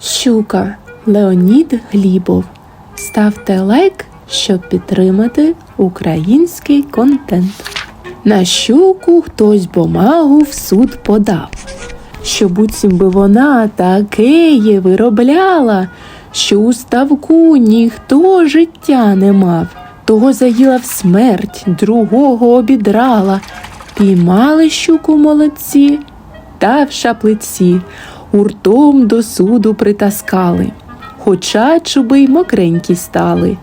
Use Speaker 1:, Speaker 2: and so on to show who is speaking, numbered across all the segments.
Speaker 1: Щука Леонід Глібов. Ставте лайк, щоб підтримати український контент. На щуку хтось бумагу в суд подав, що буцім би вона такеє виробляла, що у ставку ніхто життя не мав. Того заїла в смерть, другого обідрала. Піймали щуку молодці, та в шаплиці гуртом до суду притаскали, хоча чуби й мокренькі стали.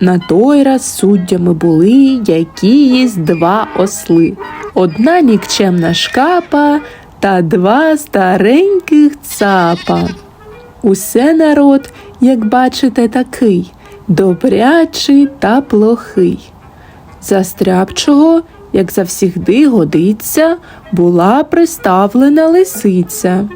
Speaker 1: На той раз суддями були якісь два осли, одна нікчемна шкапа та два стареньких цапа. Усе народ, як бачите, такий добрячий та плохий. Застрябчого, як завсігди годиться, була приставлена лисиця.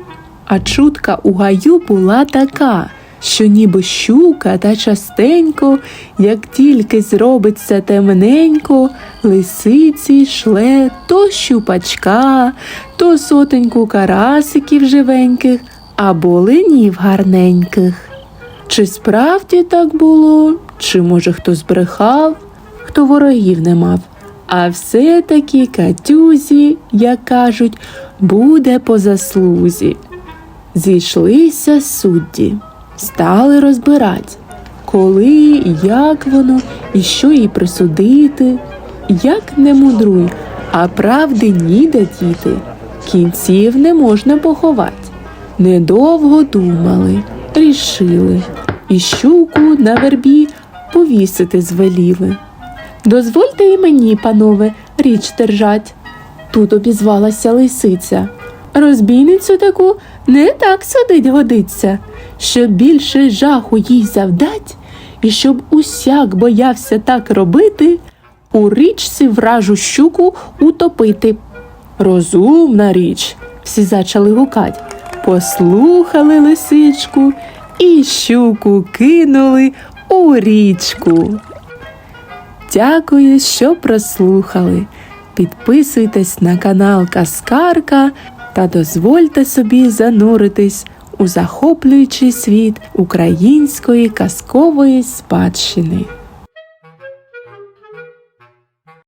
Speaker 1: А чутка у гаю була така, що ніби щука та частенько, як тільки зробиться темненько, лисиці шле то щупачка, то сотеньку карасиків живеньких або ленів гарненьких. Чи справді так було, чи може хто збрехав, хто ворогів не мав. А все-таки Катюзі, як кажуть, буде по заслузі. Зійшлися судді, стали розбирать, коли, як воно, і що їй присудити, як не мудруй, а правди ніде діти, кінців не можна поховати. Недовго думали, рішили, і щуку на вербі повісити звеліли. Дозвольте і мені, панове, річ держать. Тут обізвалася лисиця. Розбійницю таку не так судить годиться, щоб більше жаху їй завдать, і щоб усяк боявся так робити, у річці вражу щуку утопити. Розумна річ, всі зачали гукать. Послухали лисичку і щуку кинули у річку. Дякую, що прослухали. Підписуйтесь на канал Каскарка та дозвольте собі зануритись у захоплюючий світ української казкової спадщини.